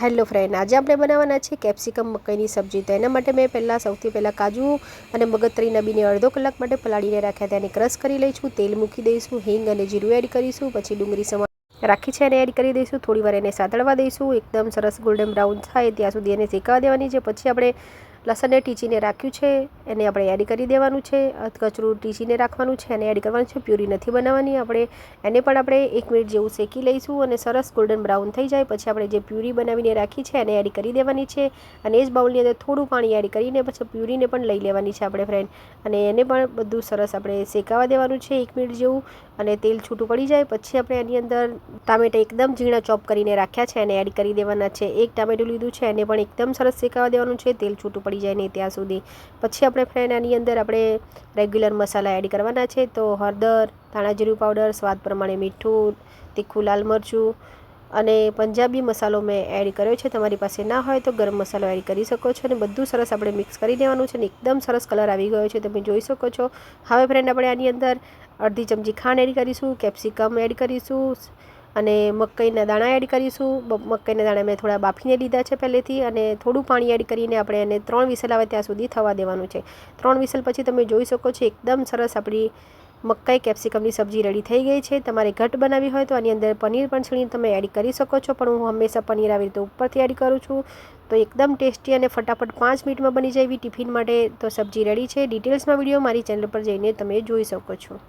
Hello friend, આજે આપણે બનાવવાના છે કેપ્સિકમ મકાઈની સબ્જી. તો એના માટે મેં પહેલાં સૌથી પહેલાં કાજુ અને મગજતરી નબીને અડધો કલાક માટે પલાળીને રાખ્યા તેને ક્રશ કરી લઈશું, તેલ મૂકી દઈશું, હિંગ અને જીરું એડ કરીશું, પછી ડુંગળી સમા રાખી છે એને એડ કરી દઈશું. થોડીવાર એને સાતળવા દઈશું. એકદમ સરસ ગોલ્ડન બ્રાઉન થાય ત્યાં સુધી એને શેકાવા દેવાની છે. પછી આપણે લસણને ટીચીને રાખ્યું છે, એને આપણે એડ કરી દેવાનું છે કચરું ટીચીને રાખવાનું છે અને એડ કરવાનું છે પ્યુરી નથી બનાવવાની, આપણે એને પણ આપણે એક મિનિટ જેવું શેકી લઈશું અને સરસ ગોલ્ડન બ્રાઉન થઈ જાય, પછી આપણે જે પ્યુરી બનાવીને રાખી છે, એને એડ કરી દેવાની છે, અને એ જ બાઉલની અંદર થોડું પાણી એડ કરીને પછી પ્યુરીને પણ લઈ લેવાની છે આપણે ફ્રેન્ડ અને એને પણ બધું સરસ આપણે શેકાવા દેવાનું છે, એક મિનિટ જેવું, અને તેલ છૂટું પડી જાય, પછી આપણે એની અંદર ટામેટા એકદમ ઝીણા ચોપ કરીને રાખ્યા છે, એને એડ કરી દેવાના છે. એક ટામેટું લીધું છે, એને પણ એકદમ સરસ શેકાવા દેવાનું છે, તેલ છૂટું પડી જાય નહીં ત્યાં સુધી. પછી આપણે ફ્રેન્ડ આની અંદર આપણે રેગ્યુલર મસાલા એડ કરવાના છે, તો હળદર ધાણાજીરું પાવડર સ્વાદ પ્રમાણે મીઠું, તીખું લાલ મરચું અને પંજાબી મસાલો મેં એડ કર્યો છે. તમારી પાસે ના હોય તો ગરમ મસાલો એડ કરી શકો છો અને બધું સરસ આપણે મિક્સ કરી દેવાનું છે અને એકદમ સરસ કલર આવી ગયો છે. તમે જોઈ શકો છો. હવે ફ્રેન્ડ આપણે આની અંદર અડધી ચમચી ખાંડ એડ કરીશું કેપ્સિકમ એડ કરીશું અને મકાઈના દાણા એડ કરીશું. મકાઈના દાણા મેં થોડા બાફીને લીધા છે પહેલેથી અને થોડું પાણી એડ કરીને આપણે એને ત્રણ વિસલ આવે ત્યાં સુધી થવા દેવાનું છે. ત્રણ વિસલ પછી તમે જોઈ શકો છો એકદમ સરસ આપણી મકાઈ કેપ્સિકમની સબ્જી રેડી થઈ ગઈ છે. તમારે ઘટ બનાવી હોય તો આની અંદર પનીર પણ છીણી તમે એડ કરી શકો છો, પણ હું હંમેશા પનીર આવી રીતે ઉપરથી એડ કરું છું. તો એકદમ ટેસ્ટી અને ફટાફટ પાંચ મિનિટમાં બની જાય એવી ટિફિન માટે તો સબ્જી રેડી છે. ડિટેલ્સમાં વીડિયો મારી ચેનલ પર જઈને તમે જોઈ શકો છો.